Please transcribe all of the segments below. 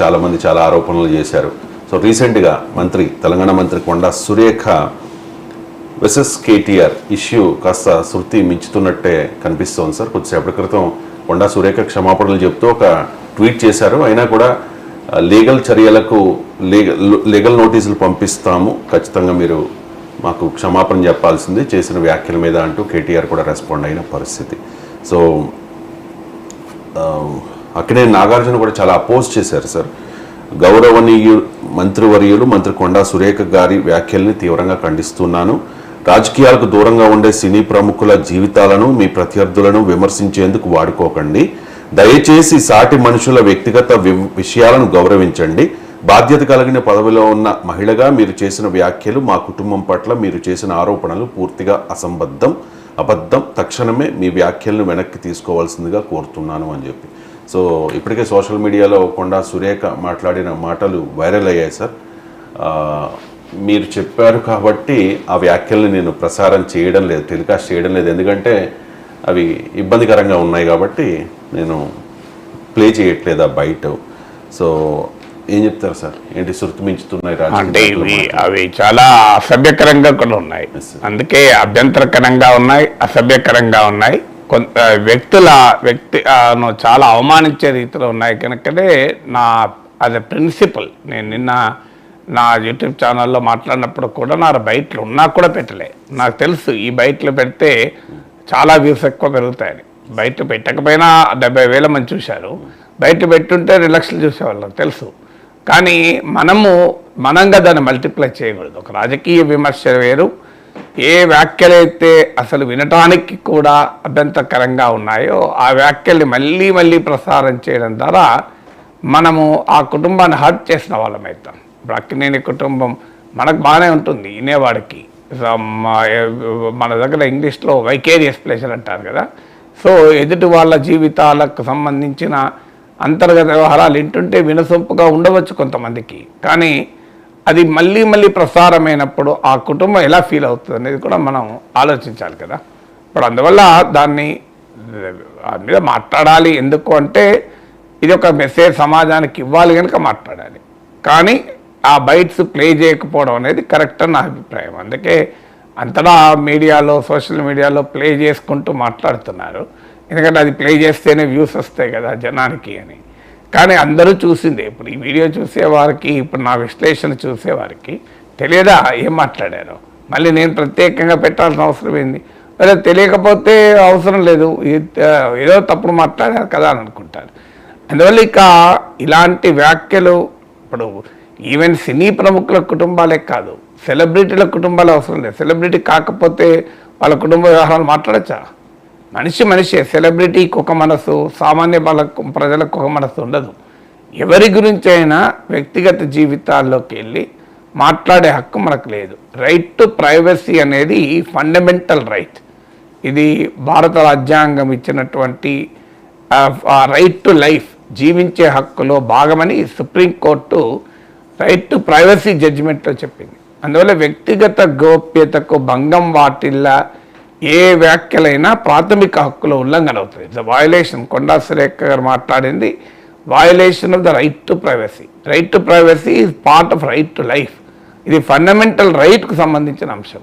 చాలామంది చాలా ఆరోపణలు చేశారు. సో రీసెంట్గా మంత్రి తెలంగాణ మంత్రి Konda Surekha versus KTR issue కాస్త శృతి మించుతున్నట్టే కనిపిస్తోంది సార్. కొద్దిసేపటి క్రితం కొండా సురేఖ క్షమాపణలు చెప్తూ ఒక ట్వీట్ చేశారు. అయినా కూడా లీగల్ చర్యలకు లీగల్ లీగల్ నోటీసులు పంపిస్తాము. ఖచ్చితంగా మీరు మాకు క్షమాపణ చెప్పాల్సింది. చేసిన వ్యాఖ్యల మీద అంటూ కేటీఆర్ కూడా రెస్పాండ్ అయిన పరిస్థితి. సో అక్కడే నాగార్జున కూడా చాలా అపోజ్ చేశారు సార్. గౌరవనీయు మంత్రివర్యులు మంత్రి కొండా సురేఖ గారి వ్యాఖ్యల్ని తీవ్రంగా ఖండిస్తున్నాను. రాజకీయాలకు దూరంగా ఉండే సినీ ప్రముఖుల జీవితాలను మీ ప్రత్యర్థులను విమర్శించేందుకు వాడుకోకండి. దయచేసి సాటి మనుషుల వ్యక్తిగత వి- విషయాలను గౌరవించండి. బాధ్యత కలిగిన పదవిలో ఉన్న మహిళగా మీరు చేసిన వ్యాఖ్యలు మా కుటుంబం పట్ల మీరు చేసిన ఆరోపణలు పూర్తిగా అసంబద్ధం అబద్ధం. తక్షణమే మీ వ్యాఖ్యలను వెనక్కి తీసుకోవాల్సిందిగా కోరుతున్నాను అని చెప్పి. సో ఇప్పటికే సోషల్ మీడియాలో కొండా సురేఖ మాట్లాడిన మాటలు వైరల్ అయ్యాయి సార్. మీరు చెప్పారు కాబట్టి ఆ వ్యాఖ్యల్ని నేను ప్రసారం చేయడం లేదు టెలికాస్ట్ చేయడం లేదు. ఎందుకంటే అవి ఇబ్బందికరంగా ఉన్నాయి కాబట్టి నేను ప్లే చేయట్లేదు ఆ బయట సో ఏం చెప్తారు సార్? ఏంటి శృతి మించుతున్నాయి రాజకీయ అంటే ఇవి? అవి చాలా అసభ్యకరంగా కూడా ఉన్నాయి. అందుకే అభ్యంతరకరంగా ఉన్నాయి అసభ్యకరంగా ఉన్నాయి. కొంత వ్యక్తుల వ్యక్తి చాలా అవమానించే రీతిలో ఉన్నాయి. కనుకనే నా అది ప్రిన్సిపల్ నేను నిన్న నా యూట్యూబ్ ఛానల్లో మాట్లాడినప్పుడు కూడా నా బయటలు ఉన్నా కూడా పెట్టలే. నాకు తెలుసు ఈ బయటలు పెడితే చాలా వ్యూస్ ఎక్కువ పెరుగుతాయని. బయట పెట్టకపోయినా డెబ్బై వేల మంది చూశారు. బయట పెట్టుంటే రెండు లక్షలు చూసేవాళ్ళం తెలుసు. కానీ మనము మనంగా దాన్ని మల్టిప్లై చేయకూడదు. ఒక రాజకీయ విమర్శ వేరు ఏ వ్యాఖ్యలైతే అసలు వినటానికి కూడా అభ్యంతరకరంగా ఉన్నాయో ఆ వ్యాఖ్యల్ని మళ్ళీ మళ్ళీ ప్రసారం చేయడం ద్వారా మనము ఆ కుటుంబాన్ని హర్ట్ చేసిన వాళ్ళం అవుతాం. ఇప్పుడు అక్కినేని కుటుంబం మనకు బాగానే ఉంటుంది వినేవాడికి. మన దగ్గర ఇంగ్లీష్లో వైకేరియస్ ప్లేజర్ అంటారు కదా. సో ఎదుటి వాళ్ళ జీవితాలకు సంబంధించిన అంతర్గత వ్యవహారాలు వింటుంటే వినసొంపుగా ఉండవచ్చు కొంతమందికి. కానీ అది మళ్ళీ మళ్ళీ ప్రసారమైనప్పుడు ఆ కుటుంబం ఎలా ఫీల్ అవుతుంది అనేది కూడా మనం ఆలోచించాలి కదా. ఇప్పుడు అందువల్ల దాన్ని దాని మీద మాట్లాడాలి. ఎందుకు అంటే ఇది ఒక మెసేజ్ సమాజానికి ఇవ్వాలి కనుక మాట్లాడాలి. కానీ ఆ బైట్స్ ప్లే చేయకపోవడం అనేది కరెక్ట్ అని నా అభిప్రాయం. అందుకే అంతటా మీడియాలో సోషల్ మీడియాలో ప్లే చేసుకుంటూ మాట్లాడుతున్నారు. ఎందుకంటే అది ప్లే చేస్తేనే వ్యూస్ వస్తాయి కదా జనానికి అని. కానీ అందరూ చూసిందే. ఇప్పుడు ఈ వీడియో చూసేవారికి ఇప్పుడు నా విశ్లేషణ చూసేవారికి తెలియదా ఏం మాట్లాడారో? మళ్ళీ నేను ప్రత్యేకంగా పెట్టాల్సిన అవసరం ఏంది? మరి తెలియకపోతే అవసరం లేదు. ఏదో తప్పుడు మాట్లాడారు కదా అని అనుకుంటారు. అందువల్ల ఇక ఇలాంటి వ్యాఖ్యలు ఇప్పుడు ఈవెన్ సినీ ప్రముఖుల కుటుంబాలే కాదు సెలబ్రిటీల కుటుంబాలు అవసరం లేదు. సెలబ్రిటీ కాకపోతే వాళ్ళ కుటుంబ వ్యవహారాలు మాట్లాడచ్చా? మనిషి మనిషే సెలబ్రిటీకి ఒక మనసు సామాన్య బలకు ప్రజలకు ఒక మనసు ఉండదు. ఎవరి గురించి అయినా వ్యక్తిగత జీవితాల్లోకి వెళ్ళి మాట్లాడే హక్కు మనకు లేదు. రైట్ టు ప్రైవసీ అనేది ఫండమెంటల్ రైట్ ఇది భారత రాజ్యాంగం ఇచ్చినటువంటి రైట్ టు లైఫ్ జీవించే హక్కులో భాగమని supreme court right to privacy జడ్జిమెంట్లో చెప్పింది. అందువల్ల వ్యక్తిగత గోప్యతకు భంగం వాటిల్లా ఏ వ్యాఖ్యలైనా ప్రాథమిక హక్కుల ఉల్లంఘన అవుతుంది. ఇట్స్ వయలేషన్ కొండా సురేఖ గారు మాట్లాడింది. Violation of the right to privacy right to privacy is part of right to life ఇది ఫండమెంటల్ రైట్కు సంబంధించిన అంశం.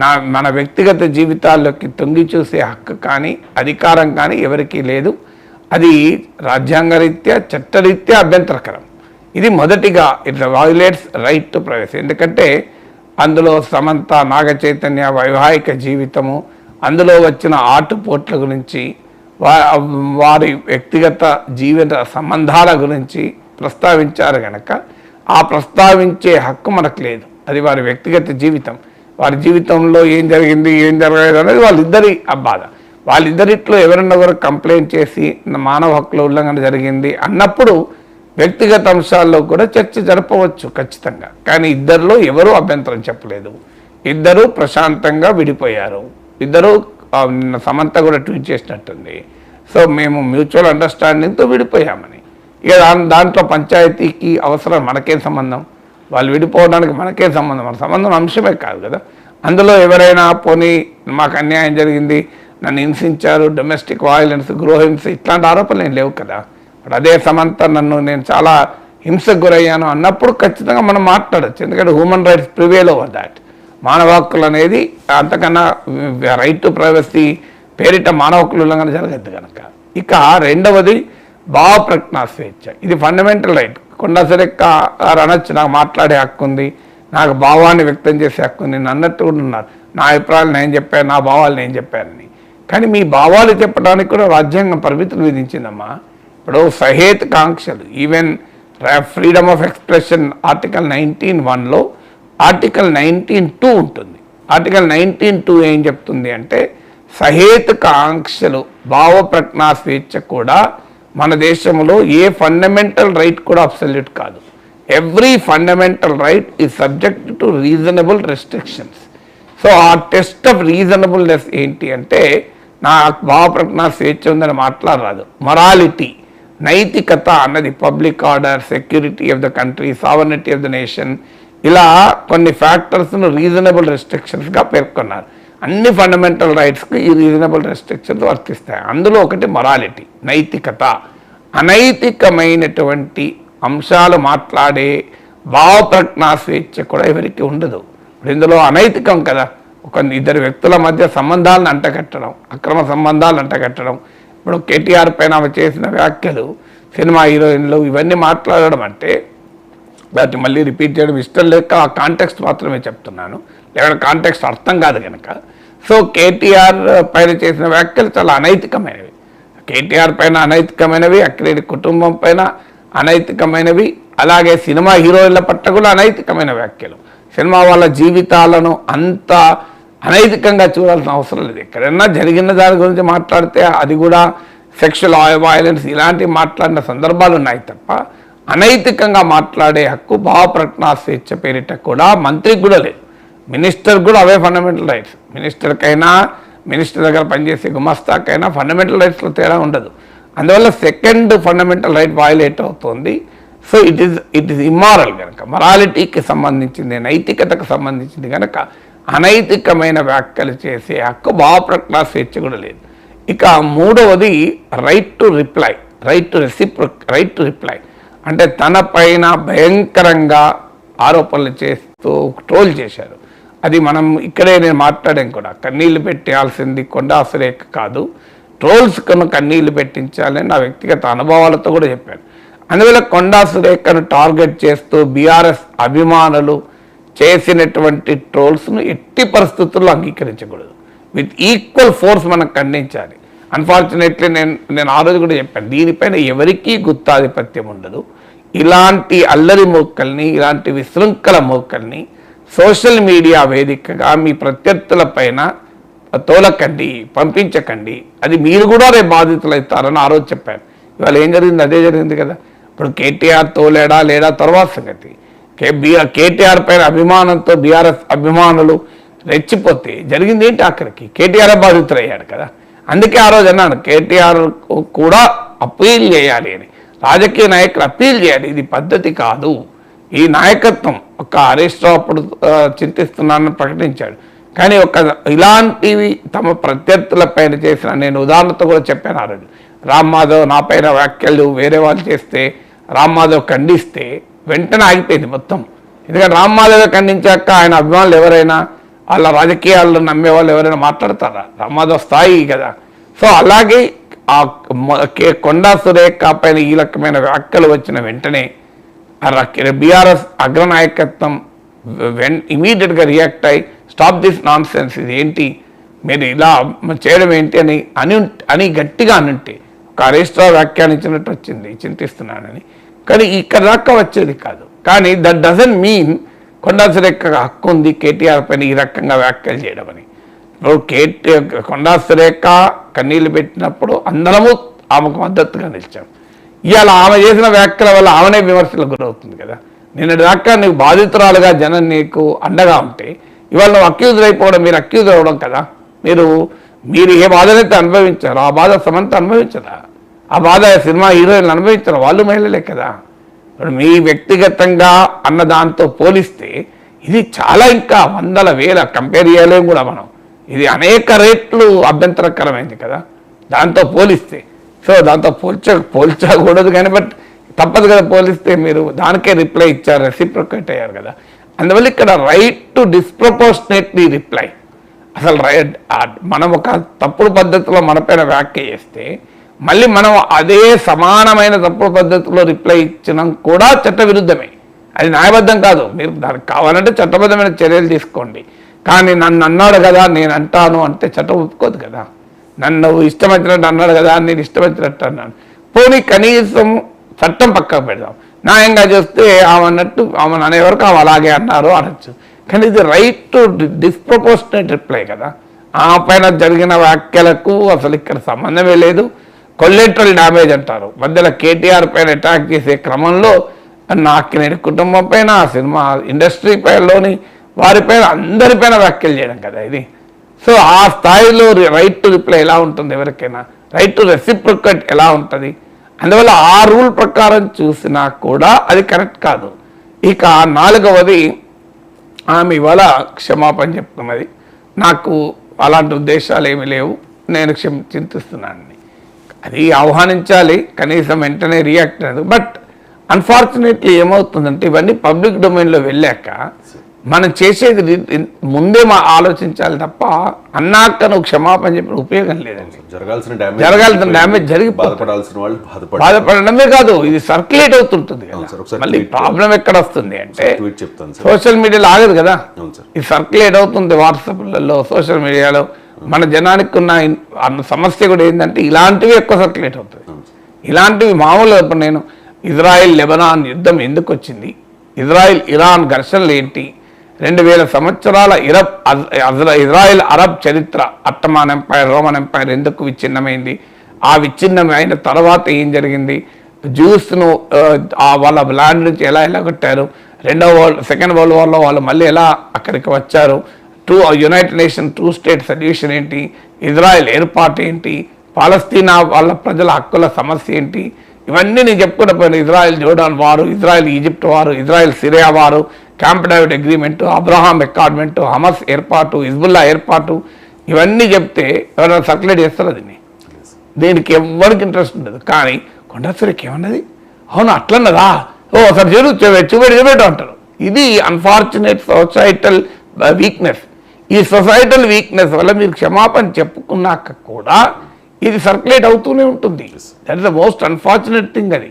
నా మన వ్యక్తిగత జీవితాల్లోకి తొంగి చూసే హక్కు కానీ అధికారం కానీ ఎవరికీ లేదు. అది రాజ్యాంగరీత్యా చట్టరీత్యా అభ్యంతరకరం. ఇది మొదటిగా it violates right to privacy ఎందుకంటే అందులో సమంత నాగచైతన్య వైవాహిక జీవితము అందులో వచ్చిన ఆటుపోట్ల గురించి వారి వ్యక్తిగత జీవిత సంబంధాల గురించి ప్రస్తావించారు గనక ఆ ప్రస్తావించే హక్కు మనకు లేదు. అది వారి వ్యక్తిగత జీవితం. వారి జీవితంలో ఏం జరిగింది ఏం జరగలేదు అనేది వాళ్ళిద్దరి బాధ. వాళ్ళిద్దరిట్లో ఎవరినొకరు కంప్లైంట్ చేసి మానవ హక్కుల ఉల్లంఘన జరిగింది అన్నప్పుడు వ్యక్తిగత అంశాల్లో కూడా చర్చ జరపవచ్చు ఖచ్చితంగా. కానీ ఇద్దరిలో ఎవరూ అభ్యంతరం చెప్పలేదు. ఇద్దరూ ప్రశాంతంగా విడిపోయారు. ఇద్దరు నిన్న సమంత కూడా ట్వీట్ చేసినట్టుంది. సో మేము మ్యూచువల్ అండర్స్టాండింగ్తో విడిపోయామని. ఇక దాని దాంట్లో పంచాయతీకి అవసరం మనకేం సంబంధం? వాళ్ళు విడిపోవడానికి మనకే సంబంధం? మన సంబంధం అంశమే కాదు కదా. అందులో ఎవరైనా పోనీ మాకు అన్యాయం జరిగింది నన్ను హింసించారు డొమెస్టిక్ వాయిలెన్స్ గృహహింస ఇట్లాంటి ఆరోపణలు ఏం లేవు కదా. ఇప్పుడు అదే సమంత నన్ను నేను చాలా హింసకు గురయ్యాను అన్నప్పుడు ఖచ్చితంగా మనం మాట్లాడచ్చు. ఎందుకంటే human rights prevail over that. మానవ హక్కులు అనేది అంతకన్నా రైట్ టు ప్రైవసీ పేరిట మానవ హక్కులు ఉల్లంఘన జరగద్దు కనుక. ఇక రెండవది భావ ప్రజ్ఞా స్వేచ్ఛ. ఇది ఫండమెంటల్ రైట్ కొండా అనొచ్చు నాకు మాట్లాడే హక్కు ఉంది నాకు భావాన్ని వ్యక్తం చేసే హక్కు ఉంది అన్నట్టు కూడా ఉన్నారు. నా అభిప్రాయాలు నేను చెప్పాను నా భావాలు నేను చెప్పానని. కానీ మీ భావాలు చెప్పడానికి కూడా రాజ్యాంగం పరిమితులు విధించిందమ్మా. ఇప్పుడు సహేత్ కాంక్షలు even freedom of expression article nineteen వన్లో ఆర్టికల్ నైన్టీన్ టూ ఉంటుంది. ఆర్టికల్ నైన్టీన్ టూ ఏం చెప్తుంది అంటే సహేతుక ఆంక్షలు భావ ప్రజ్ఞా స్వేచ్ఛ కూడా మన దేశంలో ఏ ఫండమెంటల్ రైట్ కూడా అబ్సల్యూట్ కాదు. Every fundamental right is subject to reasonable restrictions so ఆ టెస్ట్ ఆఫ్ రీజనబుల్నెస్ ఏంటి అంటే నా భావ ప్రజ్ఞా స్వేచ్ఛ ఉందని మాట్లాడరాదు. మొరాలిటీ నైతికత అన్నది public order security of the country sovereignty of the nation ఇలా కొన్ని ఫ్యాక్టర్స్ను రీజనబుల్ రెస్ట్రిక్షన్స్గా పేర్కొన్నారు. అన్ని ఫండమెంటల్ రైట్స్కి ఈ రీజనబుల్ రెస్ట్రిక్షన్స్ వర్తిస్తాయి. అందులో ఒకటి మొరాలిటీ నైతికత. అనైతికమైనటువంటి అంశాలు మాట్లాడే భావప్రజ్ఞా స్వేచ్ఛ కూడా ఎవరికి ఉండదు. ఇప్పుడు ఇందులో అనైతికం కదా. ఒక ఇద్దరు వ్యక్తుల మధ్య సంబంధాలను అంటగట్టడం అక్రమ సంబంధాలు అంటగట్టడం. ఇప్పుడు కేటీఆర్ పైన ఆమె చేసిన వ్యాఖ్యలు సినిమా హీరోయిన్లు ఇవన్నీ మాట్లాడడం అంటే దాన్ని మళ్ళీ రిపీట్ చేయడం ఇష్టం లేక ఆ కాంటెక్స్ట్ మాత్రమే చెప్తున్నాను. లేకపోతే కాంటెక్స్ట్ అర్థం కాదు కనుక సో కేటీఆర్ పైన చేసిన వ్యాఖ్యలు చాలా అనైతికమైనవి. కేటీఆర్ పైన అనైతికమైనవి అక్కిరెడ్డి కుటుంబం పైన అనైతికమైనవి అలాగే సినిమా హీరోయిన్ల పట్ల కూడా అనైతికమైన వ్యాఖ్యలు. సినిమా వాళ్ళ జీవితాలను అంత అనైతికంగా చూడాల్సిన అవసరం లేదు. ఎక్కడైనా జరిగిన దాని గురించి మాట్లాడితే అది కూడా సెక్షువల్ వయలెన్స్ ఇలాంటివి మాట్లాడిన సందర్భాలు ఉన్నాయి తప్ప అనైతికంగా మాట్లాడే హక్కు భావ ప్రజ్ఞా స్వేచ్ఛ పేరిట కూడా మంత్రికి కూడా లేదు. మినిస్టర్ కూడా అవే ఫండమెంటల్ రైట్స్ మినిస్టర్కైనా మినిస్టర్ దగ్గర పనిచేసే గుమస్తాకైనా ఫండమెంటల్ రైట్స్లో తేడా ఉండదు. అందువల్ల సెకండ్ ఫండమెంటల్ రైట్ వయలేట్ అవుతుంది. So it is it is immoral కనుక మొరాలిటీకి సంబంధించింది నైతికతకు సంబంధించింది కనుక అనైతికమైన వ్యాఖ్యలు చేసే హక్కు భావ ప్రజ్ఞా స్వేచ్ఛ కూడా లేదు. ఇక మూడవది right to reply right to reciprocal right to reply అంటే తన పైన భయంకరంగా ఆరోపణలు చేస్తూ ట్రోల్ చేశారు. అది మనం ఇక్కడే నేను మాట్లాడాం కూడా. కన్నీళ్ళు పెట్టాల్సింది కొండాసురేఖ కాదు. ట్రోల్స్ కను కన్నీళ్ళు పెట్టించాలని నా వ్యక్తిగత అనుభవాలతో కూడా చెప్పాను. అందువల్ల కొండాసురేఖను టార్గెట్ చేస్తూ బీఆర్ఎస్ అభిమానులు చేసినటువంటి ట్రోల్స్ను ఎట్టి పరిస్థితుల్లో అంగీకరించకూడదు. విత్ ఈక్వల్ ఫోర్స్ మనం ఖండించాలి. అన్ఫార్చునేట్లీ నేను నేను ఆ రోజు కూడా చెప్పాను. దీనిపైన ఎవరికీ గుత్తాధిపత్యం ఉండదు. ఇలాంటి అల్లరి మోక్కల్ని ఇలాంటి విశృంఖల మోక్కల్ని సోషల్ మీడియా వేదికగా మీ ప్రత్యర్థుల పైన తోలకండి పంపించకండి. అది మీరు కూడా రేపు బాధితులు అవుతారని ఆ రోజు చెప్పాను. ఇవాళ ఏం జరిగింది? అదే జరిగింది కదా. ఇప్పుడు కేటీఆర్ తోలేడా లేడా తర్వాత సంగతి. కే బీఆర్ కేటీఆర్ పైన అభిమానంతో బీఆర్ఎస్ అభిమానులు రెచ్చిపోతే జరిగింది ఏంటి అక్కడికి కేటీఆర్ బాధితులయ్యాడు కదా. అందుకే ఆ రోజు అన్నాను కేటీఆర్ కూడా అప్పీల్ చేయాలి అని. రాజకీయ నాయకులు అప్పీల్ చేయాలి. ఇది పద్ధతి కాదు. ఈ నాయకత్వం ఒక హరీష్ రావు అప్పుడు చింతిస్తున్నానని ప్రకటించాడు. కానీ ఒక ఇలాంటివి తమ ప్రత్యర్థుల పైన చేసిన నేను ఉదాహరణతో కూడా చెప్పాను ఆ రోజు. రామ్ మాధవ్ నా పైన వ్యాఖ్యలు వేరే వాళ్ళు చేస్తే రామ్ మాధవ్ ఖండిస్తే వెంటనే ఆగిపోయింది మొత్తం. ఎందుకంటే రామ్ మాధవ్ ఖండించాక ఆయన అభిమానులు ఎవరైనా అలా రాజకీయాల్లో నమ్మే వాళ్ళు ఎవరైనా మాట్లాడతారా? రామ్ స్థాయి కదా. సో అలాగే ఆ కే- కొండా సురేఖ పైన ఈ రకమైన వ్యాఖ్యలు వచ్చిన వెంటనే బీఆర్ఎస్ అగ్రనాయకత్వం వెన్ ఇమీడియట్గా రియాక్ట్ అయ్యి స్టాప్ దిస్ నాన్ సెన్స్ ఇది ఏంటి మీరు ఇలా చేయడం ఏంటి? అని అని అని గట్టిగా అనుంటే ఒక అరెస్ట్రా వ్యాఖ్యానించినట్టు వచ్చింది చింతిస్తున్నానని. కానీ ఇక్కడ దాకా వచ్చేది కాదు. కానీ that doesn't mean Konda Surekha హక్కు ఉంది కేటీఆర్ పైన ఈ రకంగా వ్యాఖ్యలు చేయడం అని. ఇప్పుడు కేటీ కొండా సురేఖ కన్నీళ్ళు పెట్టినప్పుడు అందరము ఆమెకు మద్దతుగా నిలిచాం. ఇవాళ ఆమె చేసిన వ్యాఖ్యల వల్ల ఆమెనే విమర్శలకు గురవుతుంది కదా. నిన్నటి దాకా నీకు బాధితురాలుగా జనం నీకు అండగా ఉంటే ఇవాళ నువ్వు అక్యూజ్ అయిపోవడం మీరు అక్యూజ్ అవ్వడం కదా. మీరు మీరు ఏ బాధనైతే అనుభవించారో ఆ బాధ సమంత అనుభవించదా? ఆ బాధ సినిమా హీరోయిన్లు అనుభవించారు? వాళ్ళు మహిళలే కదా. ఇప్పుడు మీ వ్యక్తిగతంగా అన్న దాంతో పోలిస్తే ఇది చాలా ఇంకా వందల వేల కంపేర్ చేయలేము కూడా మనం. ఇది అనేక రేట్లు అభ్యంతరకరమైంది కదా. దాంతో పోలిస్తే. సో దాంతో పోల్చ పోల్చకూడదు కానీ బట్ తప్పదు కదా పోలిస్తే మీరు దానికే రిప్లై ఇచ్చారు రెసిప్రొకేట్ అయ్యారు కదా. అందువల్ల ఇక్కడ రైట్ టు డిస్ప్రపోర్షనేట్లీ రిప్లై అసలు రైట్ మనం ఒక తప్పుడు పద్ధతిలో మన పైన వ్యాఖ్య చేస్తే మళ్ళీ మనం అదే సమానమైన తప్పుడు పద్ధతిలో రిప్లై ఇచ్చినాం కూడా చట్ట విరుద్ధమే అది న్యాయబద్ధం కాదు. మీరు దానికి కావాలంటే చట్టబద్ధమైన చర్యలు తీసుకోండి. కానీ నన్ను అన్నాడు కదా నేను అంటాను అంటే చట్టం ఒప్పుకోదు కదా. నన్ను ఇష్టమొచ్చినట్టు అన్నాడు కదా నేను ఇష్టమొచ్చినట్టు అన్నాను. పోనీ కనీసం చట్టం పక్కకు పెడదాం. న్యాయంగా చూస్తే ఆమె అన్నట్టు ఆమె అనేవరకు ఆమె అలాగే అన్నారు అనొచ్చు. కానీ ఇది రైట్ టు డిస్ప్రపోర్షనేట్ రిప్లై కదా. ఆ పైన జరిగిన వ్యాఖ్యలకు అసలు ఇక్కడ సంబంధమే లేదు. కొల్లెటరల్ డ్యామేజ్ అంటారు. మధ్యలో కేటీఆర్ పైన అటాక్ చేసే క్రమంలో నాకినేని కుటుంబం పైన సినిమా ఇండస్ట్రీ పైనలోని వారిపైన అందరిపైన వ్యాఖ్యలు చేయడం కదా ఇది. సో ఆ స్థాయిలో రైట్ టు రిప్లై ఎలా ఉంటుంది ఎవరికైనా? రైట్ టు రెసిప్రికేట్ ఎలా ఉంటుంది? అందువల్ల ఆ రూల్ ప్రకారం చూసినా కూడా అది కరెక్ట్ కాదు. ఇక నాలుగవది ఆమె ఇవాళ క్షమాపణ చెప్తున్నది. నాకు అలాంటి ఉద్దేశాలు ఏమీ లేవు. నేను క్షమ చింతిస్తున్నాను. అది ఆహ్వానించాలి కనీసం వెంటనే రియాక్ట్ అయ్యేది బట్ అన్ఫార్చునేట్లీ ఏమవుతుందంటే ఇవన్నీ పబ్లిక్ డొమైన్లో వెళ్ళాక మనం చేసేది ముందే మా ఆలోచించాలి తప్ప అన్నాక నువ్వు క్షమాపణ చెప్పిన ఉపయోగం లేదండి. జరగాల్సిన డ్యామేజ్ జరగాల్సిన డ్యామేజ్ జరిగిపోతుంది బాధపడాల్సిన వాళ్ళు బాధపడడమే కాదు ఇది సర్క్యులేట్ అవుతుంటుంది కదా. మళ్ళీ ప్రాబ్లం ఎక్కడ వస్తుంది అంటే సోషల్ మీడియాలో ఆగదు కదా. అవును సార్. ఇది సర్క్యులేట్ అవుతుంది వాట్సాప్లలో సోషల్ మీడియాలో మన జనానికి ఉన్న సమస్య కూడా ఏంటంటే ఇలాంటివి ఎక్కువ సర్క్యులేట్ అవుతుంది ఇలాంటివి మామూలుగా ఇప్పుడు నేను ఇజ్రాయిల్ లెబనాన్ యుద్ధం ఎందుకు వచ్చింది? ఇజ్రాయిల్ ఇరాన్ ఘర్షణలు ఏంటి? రెండు వేల సంవత్సరాల ఇరబ్ అజ్- అజ్ర- ఇజ్రాయిల్ అరబ్ చరిత్ర అట్టమాన్ ఎంపైర్ రోమన్ ఎంపైర్ ఎందుకు విచ్ఛిన్నమైంది? ఆ విచ్ఛిన్నమైన తర్వాత ఏం జరిగింది? జ్యూస్ను ఆ వాళ్ళ ల్యాండ్ నుంచి ఎలా ఎలా కొట్టారు? రెండవ వరల్డ్ సెకండ్ వరల్డ్ వార్లో వాళ్ళు మళ్ళీ ఎలా అక్కడికి వచ్చారు? To United Nation two state solution ఏంటి? ఇజ్రాయెల్ ఏర్పాటు ఏంటి? పాలస్తీనా వాళ్ళ ప్రజల హక్కుల సమస్య ఏంటి? ఇవన్నీ నేను చెప్పుకున్న పోయిన. ఇజ్రాయెల్ జోర్డాన్ వారు ఇజ్రాయెల్ ఈజిప్ట్ వారు ఇజ్రాయెల్ సిరియా వారు క్యాంప్ డేవిడ్ అగ్రిమెంటు అబ్రహాం అకార్డ్మెంట్ హమస్ ఏర్పాటు హిజ్బుల్లా ఏర్పాటు ఇవన్నీ చెప్తే ఎవరైనా సర్క్యులేట్ చేస్తారు దీన్ని? దీనికి ఎవ్వరికి ఇంట్రెస్ట్ ఉండదు. కానీ కొండసరికి ఏమన్నది? అవును అట్లన్నదా? ఓ ఒకసారి చూడు చూపెట్టు చూపెట్టు అంటారు. ఇది అన్ఫార్చునేట్ సొసైటల్ వీక్నెస్ ఈ సొసైటల్ వీక్నెస్ వల్ల మీరు క్షమాపణ చెప్పుకున్నాక కూడా ఇది సర్క్యులేట్ అవుతూనే ఉంటుంది. That is the most unfortunate thing అది.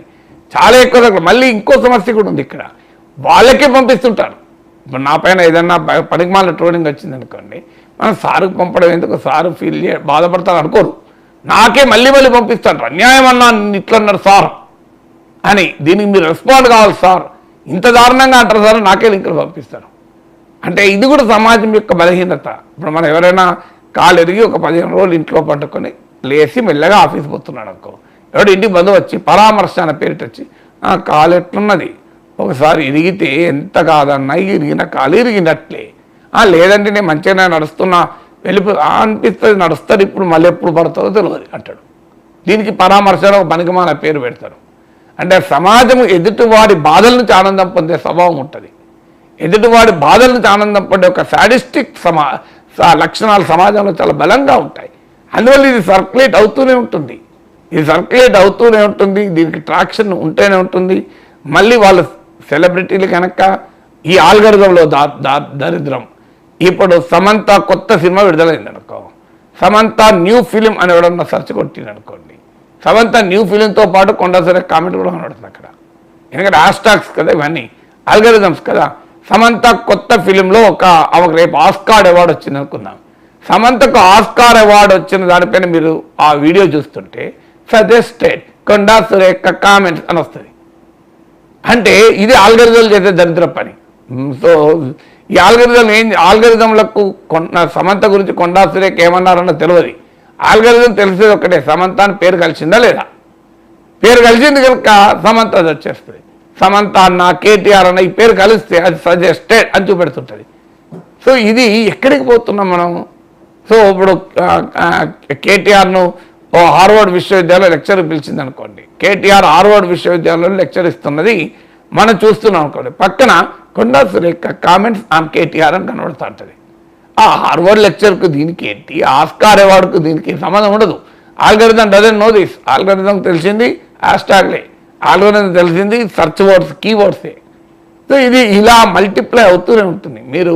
చాలా ఎక్కువ దగ్గర మళ్ళీ ఇంకో సమస్య కూడా ఉంది ఇక్కడ. వాళ్ళకే పంపిస్తుంటారు. ఇప్పుడు నా పైన ఏదన్నా పనికిమాల ట్రోలింగ్ వచ్చింది అనుకోండి మనం సారుకు పంపడం ఎందుకు? సారు ఫీల్ చే బాధపడతారు అనుకోరు. నాకే మళ్ళీ మళ్ళీ పంపిస్తాను అన్యాయం అన్నా ఇట్లన్నారు సార్ అని. దీనికి మీరు రెస్పాండ్ కావాలి సార్. ఇంత దారుణంగా అంటారు సార్ నాకే లింకులు పంపిస్తారు. అంటే ఇది కూడా సమాజం యొక్క బలహీనత. ఇప్పుడు మనం ఎవరైనా కాలు ఎరిగి ఒక పదిహేను రోజులు ఇంట్లో పట్టుకొని లేచి మెల్లగా ఆఫీస్ పోతున్నాడు అనుకో. ఎవడు ఇంటికి బంధువు వచ్చి పరామర్శ అనే పేరిట వచ్చి "ఆ, కాలు ఎట్లున్నది? ఒకసారి ఇరిగితే ఎంత కాదన్నా ఇరిగిన కాలు ఇరిగినట్లే లేదంటే నేను మంచిగా నడుస్తున్నా వెళ్ళిపో అనిపిస్తుంది నడుస్తారు ఇప్పుడు మళ్ళీ ఎప్పుడు పడుతుందో తెలియదు అంటాడు. దీనికి పరామర్శలో ఒక పనికిమాల పేరు పెడతారు. అంటే సమాజం ఎదుటివాడి బాధల నుంచి ఆనందం పొందే స్వభావం ఉంటుంది. ఎదుటివాడి బాధల నుంచి ఆనందం పడే ఒక సాడిస్టిక్ సమా లక్షణాలు సమాజంలో చాలా బలంగా ఉంటాయి. అందువల్ల ఇది సర్క్యులేట్ అవుతూనే ఉంటుంది. ఇది సర్క్యులేట్ అవుతూనే ఉంటుంది. దీనికి ట్రాక్షన్ ఉంటూనే ఉంటుంది. మళ్ళీ వాళ్ళు సెలబ్రిటీలు కనుక ఈ ఆల్గరిథంలో దా దా దరిద్రం. ఇప్పుడు సమంత కొత్త సినిమా విడుదలైంది అనుకో సమంత న్యూ ఫిలిం అని ఎవడన్నా సెర్చ్ కొట్టింది అనుకోండి సమంత న్యూ ఫిలింతో పాటు కొండసరి కామెంట్ కూడా కనబడుతుంది అక్కడ. ఎందుకంటే హ్యాష్ ట్యాగ్స్ కదా ఇవన్నీ అల్గరిథమ్స్ కదా. సమంత కొత్త ఫిలింలో ఒక ఆమెకు రేపు ఆస్కార్ అవార్డు వచ్చింది అనుకుందాం. సమంతకు ఆస్కార్ అవార్డు వచ్చిన దానిపైన మీరు ఆ వీడియో చూస్తుంటే సజెస్టెడ్ కొండా సురేఖ కామెంట్స్ అని వస్తుంది. అంటే ఇది ఆల్గరిజం చేసే దరిద్ర పని. సో ఈ ఆల్గరిజం ఏం ఆల్గరిజంలకు కొన్న సమంత గురించి కొండా సురేఖ ఏమన్నారన్న తెలియదు. ఆల్గరిజం తెలిసేది ఒకటే సమంత అని పేరు కలిసిందా లేదా? పేరు కలిసింది కనుక సమంత అది వచ్చేస్తుంది. సమంత అన్న కేటీఆర్ అన్న ఈ పేరు కలిస్తే అది సజెస్టెడ్ అని చూపెడుతుంటుంది. సో ఇది ఎక్కడికి పోతున్నాం మనం? సో ఇప్పుడు కేటీఆర్ను ఓ హార్వర్డ్ విశ్వవిద్యాలయం లెక్చర్ పిలిచింది అనుకోండి కేటీఆర్ హార్వర్డ్ విశ్వవిద్యాలయంలో లెక్చర్ ఇస్తున్నది మనం చూస్తున్నాం అనుకోండి. పక్కన Konda Surekha comments on KTR అని కనబడుతూ ఉంటుంది. ఆ హార్వర్డ్ లెక్చర్కు దీనికి ఏంటి? ఆస్కార్ అవార్డుకు దీనికి సంబంధం ఉండదు. Algorithm doesn't know this algorithm తెలిసింది హ్యాష్ ట్యాగ్లే ఆలోచన తెలిసింది సర్చ్ వర్డ్స్ కీవర్డ్సే సో ఇది ఇలా మల్టిప్లై అవుతూనే ఉంటుంది. మీరు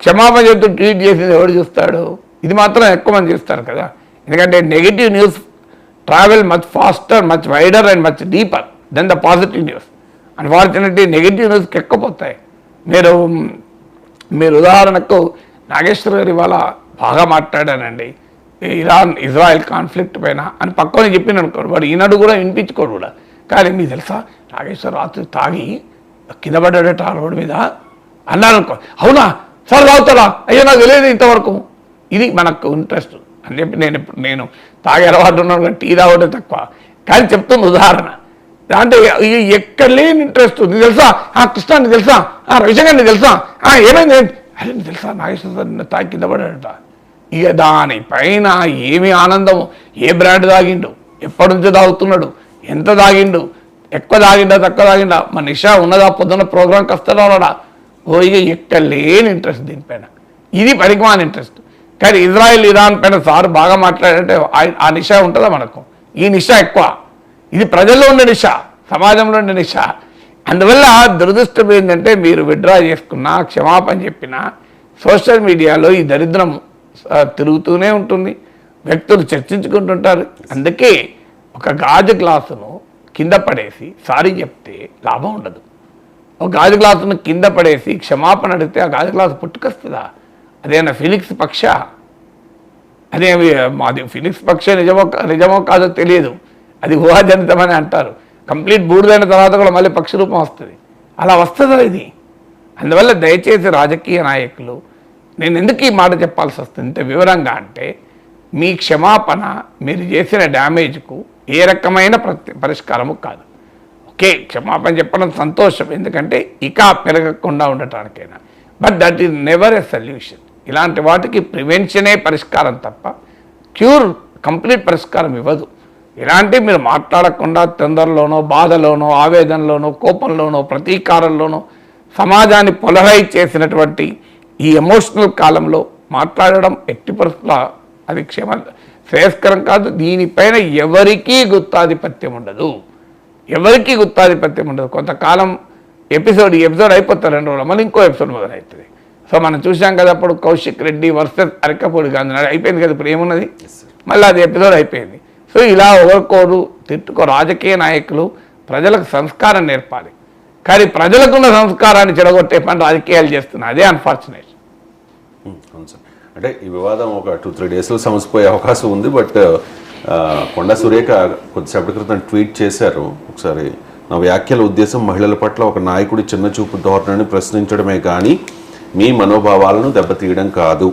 క్షమాపణ చెప్తూ ట్వీట్ చేసేది ఎవడు చూస్తాడు? ఇది మాత్రం ఎక్కువ మంది చూస్తారు కదా. ఎందుకంటే negative news travel much faster much wider and much deeper than the positive news unfortunately negative న్యూస్కి ఎక్కపోతాయి మీరు మీరు ఉదాహరణకు నాగేశ్వర గారు ఇవాళ బాగా మాట్లాడానండి ఇరాన్ ఇజ్రాయెల్ కాన్ఫ్లిక్ట్ పైన అని పక్కన చెప్పిన అనుకోడు వాడు ఈనాడు కూడా వినిపించుకోడు కూడా. కానీ మీకు తెలుసా? నాగేశ్వర రాత్రి తాగి కింద పడ్డాడట రోడ్డు మీద. అన్నాను అనుకో అవునా? సార్ తాగుతాడా? అయ్యో నాకు తెలియదు ఇంతవరకు. ఇది మనకు ఇంట్రెస్ట్. అని చెప్పి నేను ఇప్పుడు నేను తాగే అలవాటు ఉన్నాను కానీ టీ తాగడం తక్కువ. కానీ చెప్తున్న ఉదాహరణ. అంటే ఎక్కడ లేని ఇంట్రెస్ట్ నీకు తెలుసా? ఆ కృష్ణ నీకు తెలుసా? ఆ రవిశంకర్ నీకు తెలుసా? ఆ ఏమైంది? అరే నీకు తెలుసా? నాగేశ్వర సార్ నిన్న తాగి కింద పడ్డాడట ఇక దానిపైన ఏమి ఆనందం ఏ బ్రాండ్ తాగిండు? ఎప్పటి నుంచో తాగుతున్నాడు? ఎంత తాగిండు ఎక్కువ తాగిండా తక్కువ తాగిండా మన నిషా ఉన్నదా పొద్దున్న ప్రోగ్రాంకి వస్తాడా ఉన్నాడా? ఓ ఎక్కడ లేని ఇంట్రెస్ట్ దీనిపైన ఇది పరిమాణ ఇంట్రెస్ట్. కానీ ఇజ్రాయెల్ ఇరాన్ పైన సార్ బాగా మాట్లాడంటే ఆ- ఆ నిషా ఉంటుందా మనకు? ఈ నిషా ఎక్కువ. ఇది ప్రజల్లో ఉండే నిష సమాజంలో ఉండే నిష. అందువల్ల దురదృష్టం ఏంటంటే మీరు విడ్రా చేసుకున్నా క్షమాపణ చెప్పినా సోషల్ మీడియాలో ఈ దరిద్రం తిరుగుతూనే ఉంటుంది. వ్యక్తులు చర్చించుకుంటుంటారు. అందుకే ఒక గాజు గ్లాసును కింద పడేసి సారీ చెప్తే లాభం ఉండదు. ఒక గాజు గ్లాసును కింద పడేసి క్షమాపణ అడిగితే ఆ గాజు గ్లాసు పుట్టుకొస్తుందా? అదేనా ఫినిక్స్ పక్ష? అదే మాది ఫినిక్స్ పక్ష నిజమో నిజమో కాదో తెలియదు. అది ఊహాజనితమని అంటారు. కంప్లీట్ బూడిదైన తర్వాత కూడా మళ్ళీ పక్షి రూపం వస్తుంది. అలా వస్తుందా ఇది? అందువల్ల దయచేసి రాజకీయ నాయకులు నేను ఎందుకు ఈ మాట చెప్పాల్సి వస్తుంది? ఇంత వివరంగా అంటే మీ క్షమాపణ మీరు చేసిన డ్యామేజ్కు ఏ రకమైన ప్రతి పరిష్కారము కాదు. ఓకే క్షమాపణ చెప్పడం సంతోషం. ఎందుకంటే ఇక పెరగకుండా ఉండటానికైనా. But that is never a solution ఇలాంటి వాటికి ప్రివెన్షనే పరిష్కారం తప్ప క్యూర్ కంప్లీట్ పరిష్కారం ఇవ్వదు. ఇలాంటి మీరు మాట్లాడకుండా తొందరలోనో బాధలోనో ఆవేదనలోనో కోపంలోనో ప్రతీకారంలోనో సమాజాన్ని పొలరైజ్ చేసినటువంటి ఈ ఎమోషనల్ కాలంలో మాట్లాడడం ఎట్టి పరిస్థితుల అది క్షేమ శ్రేయస్కరం కాదు దీనిపైన ఎవరికీ గుత్తాధిపత్యం ఉండదు. ఎవరికి గుత్తాధిపత్యం ఉండదు. కొంతకాలం ఎపిసోడ్ ఈ ఎపిసోడ్ అయిపోతారు రెండు రోజులు మళ్ళీ ఇంకో ఎపిసోడ్ మొదలవుతుంది. సో మనం చూసాం కదా అప్పుడు కౌశిక్ రెడ్డి వర్సెస్ అరకపూడి గాంధీ అయిపోయింది కదా ఇప్పుడు ఏమున్నది? మళ్ళీ అది ఎపిసోడ్ అయిపోయింది. సో ఇలా ఒకరికోరు తిట్టుకో రాజకీయ నాయకులు ప్రజలకు సంస్కారం నేర్పాలి. కానీ ప్రజలకున్న సంస్కారాన్ని చెడగొట్టే పని రాజకీయాలు చేస్తున్నారు. అదే అన్ఫార్చునేట్ ఉమ్, అవును సార్ అంటే ఈ వివాదం ఒక టూ త్రీ డేస్లో సమసిపోయే అవకాశం ఉంది బట్ uh, కొండ సురేఖ కొద్దిసేపటి క్రితం ట్వీట్ చేశారు. ఒకసారి నా వ్యాఖ్యల ఉద్దేశం మహిళల పట్ల ఒక నాయకుడి చిన్న చూపు ధోరణిని ప్రశ్నించడమే కానీ మీ మనోభావాలను దెబ్బతీయడం కాదు.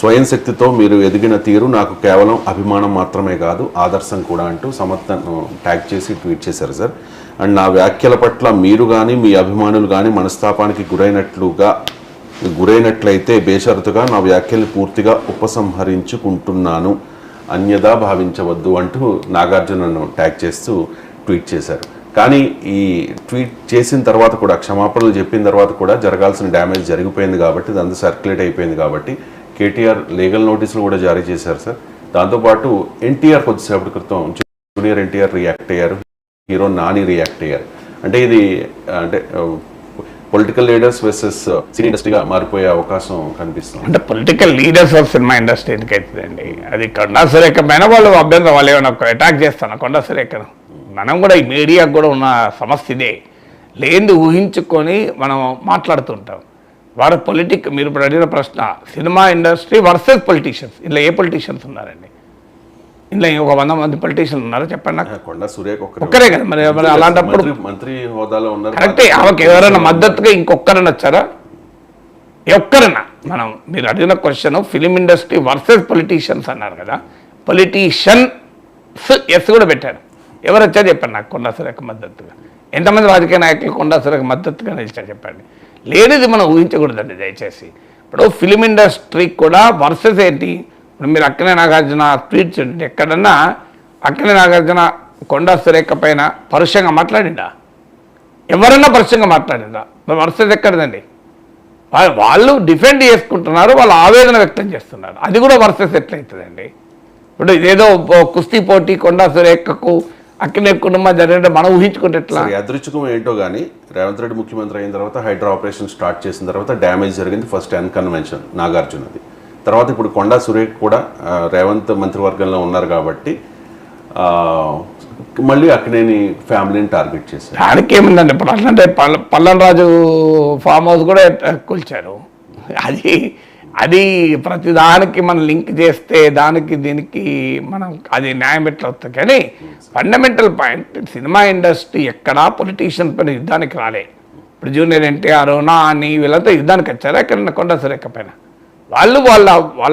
స్వయం శక్తితో మీరు ఎదిగిన తీరు నాకు కేవలం అభిమానం మాత్రమే కాదు ఆదర్శం కూడా అంటూ సమర్థను ట్యాగ్ uh, చేసి ట్వీట్ చేశారు సార్ అండ్ నా వ్యాఖ్యల పట్ల మీరు కానీ మీ అభిమానులు కానీ మనస్తాపానికి గురైనట్లుగా గురైనట్లయితే బేషరతుగా నా వ్యాఖ్యల్ని పూర్తిగా ఉపసంహరించుకుంటున్నాను. అన్యదా భావించవద్దు అంటూ నాగార్జునను ట్యాగ్ చేస్తూ ట్వీట్ చేశారు. కానీ ఈ ట్వీట్ చేసిన తర్వాత కూడా క్షమాపణలు చెప్పిన తర్వాత కూడా జరగాల్సిన డ్యామేజ్ జరిగిపోయింది కాబట్టి ఇది సర్క్యులేట్ అయిపోయింది కాబట్టి కేటీఆర్ లీగల్ నోటీసులు కూడా జారీ చేశారు సార్. దాంతోపాటు ఎన్టీఆర్ కొద్దిసేపటి క్రితం జూనియర్ ఎన్టీఆర్ రియాక్ట్ అయ్యారు హీరో నాని రియాక్ట్ అయ్యారు. అంటే ఇది అంటే పొలిటికల్ లీడర్స్ వర్సెస్ సినీ ఇండస్ట్రీగా మారిపోయే అవకాశం కనిపిస్తుంది. అంటే political leaders of cinema industry ఎందుకైతుందండి? అది కొండా సురేఖ పైన వాళ్ళు అభ్యంతరం వాళ్ళు ఏమైనా అటాక్ చేస్తాను కొండా సురేఖను? మనం కూడా ఈ మీడియాకు కూడా ఉన్న సమస్య ఇదే. లేనిది ఊహించుకొని మనం మాట్లాడుతుంటాం. వారు పొలిటిక్ మీరు ఇప్పుడు అడిగిన ప్రశ్న సినిమా ఇండస్ట్రీ వర్సెస్ పొలిటీషియన్స్ ఇలా ఏ పొలిటీషియన్స్ ఉన్నారండి? ఇందులో ఒక వంద మంది పొలిటీషియన్స్ ఉన్నారో? చెప్పండి నాకు. కొండ సురేఖ ఒక్కరే కదా మరి మరి అలాంటప్పుడు మంత్రి- మంత్రి హోదాలో ఉన్నారు. కరెక్టే ఆమెకి ఎవరైనా మద్దతుగా ఇంకొక్కరైనా వచ్చారా? ఒక్కరైనా. మనం మీరు అడిగిన question film industry versus politicians అన్నారు కదా. పొలిటీషియన్స్ ఎస్ కూడా పెట్టారు. ఎవరు వచ్చారు చెప్పండి నాకు కొండా సురేఖ మద్దతుగా. ఎంతమంది రాజకీయ నాయకులు కొండా సురేఖ మద్దతుగా నిలిచారు చెప్పండి. లేనిది మనం ఊహించకూడదండి దయచేసి. ఇప్పుడు ఫిలిం ఇండస్ట్రీ కూడా వర్సెస్ ఏంటి? ఇప్పుడు మీరు అక్కనే నాగార్జున ట్వీట్ చూడండి. ఎక్కడన్నా అక్కనే నాగార్జున కొండా సురేఖ పైన పరుషంగా మాట్లాడిండా? ఎవరన్నా పరుషంగా మాట్లాడిందా మరి వర్సెస్ ఎక్కడదండి? వాళ్ళు డిఫెండ్ చేసుకుంటున్నారు వాళ్ళు ఆవేదన వ్యక్తం చేస్తున్నారు. అది కూడా వర్సెస్ ఎట్లయితుందండి ఇప్పుడు ఇదేదో కుస్తీ పోటీ కొండా సురేఖకు అక్కినే కుటుంబం జరిగిన మనం ఊహించుకుంటే ఎట్లా? సరే యాదృచ్ఛికం ఏంటో కానీ రేవంత్ రెడ్డి ముఖ్యమంత్రి అయిన తర్వాత హైడ్రా ఆపరేషన్ స్టార్ట్ చేసిన తర్వాత డ్యామేజ్ జరిగింది ఫస్ట్ అన్కన్వెన్షన్ నాగార్జునది. తర్వాత ఇప్పుడు కొండా సురేఖ్ కూడా రేవంత్ మంత్రివర్గంలో ఉన్నారు కాబట్టి మళ్ళీ అక్కడేని ఫ్యామిలీని టార్గెట్ చేశారు. దానికి ఏముందండి? ఇప్పుడు అట్లంటే పల్ల రాజు ఫామ్ హౌస్ కూడా కూల్చారు. అది అది ప్రతిదానికి మనం లింక్ చేస్తే దానికి దీనికి మనం అది న్యాయం ఎట్లా వస్తుంది? కానీ ఫండమెంటల్ పాయింట్ సినిమా ఇండస్ట్రీ ఎక్కడా పొలిటీషియన్ పైన యుద్ధానికి రాలే. ఇప్పుడు జూనియర్ ఎన్టీఆర్ నా అని వీళ్ళంతా యుద్ధానికి వచ్చారా? ఎక్కడ కొండ సురేఖ పైన? వాళ్ళు వాళ్ళ వాళ్ళ